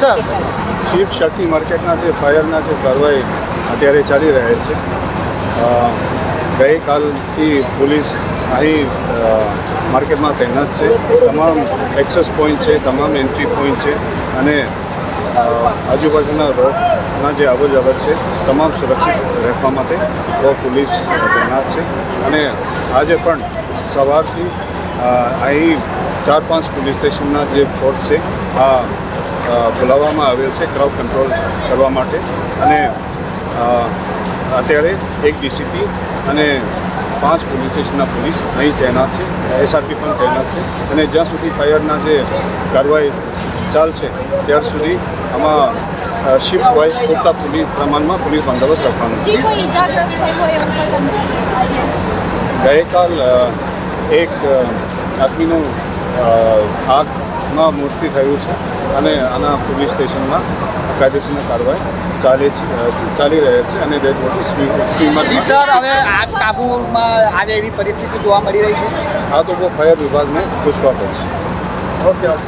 Sir. Chief શક્તિ માર્કેટના જે ફાયરના જે કાર્યવાહી અત્યારે ચાલી રહ્યા છે ગઈકાલથી પોલીસ અહીં માર્કેટમાં તૈનાત છે. તમામ એક્સેસ પોઈન્ટ છે, તમામ એન્ટ્રી પોઈન્ટ છે અને આજુબાજુના રોડના જે અવર છે, તમામ સુરક્ષિત રહેવા માટે પોલીસ તૈનાત છે. અને આજે પણ સવારથી અહીં ચાર પાંચ પોલીસ સ્ટેશનના જે ફોર્સ છે, આ બોલાવવામાં આવેલ છે ક્રાઉડ કંટ્રોલ કરવા માટે. અને અત્યારે એક ડીસીપી અને પાંચ પોલીસ સ્ટેશનના પોલીસ અહીં તૈનાત છે એસઆરપી પણ તૈનાત છે. અને જ્યાં સુધી ફાયરના જે કાર્યવાહી ચાલશે ત્યાર સુધી આમાં શિફ્ટ વાઇઝ પૂરતા પોલીસ પ્રમાણમાં પોલીસ બંદોબસ્ત રાખવાનો ગઈકાલ એક આદમીનું અ, આગમાં મૃત્યુ થયું છે અને આના પોલીસ સ્ટેશનમાં કાયદેસરની કાર્યવાહી ચાલે છે ચાલી રહ્યા છે અને સર હવે આગ કાબુમાં આવે એવી પરિસ્થિતિ જોવા મળી રહી છે? આ તો બહુ ફાયર વિભાગને પૂછવા પડશે. Okay okay.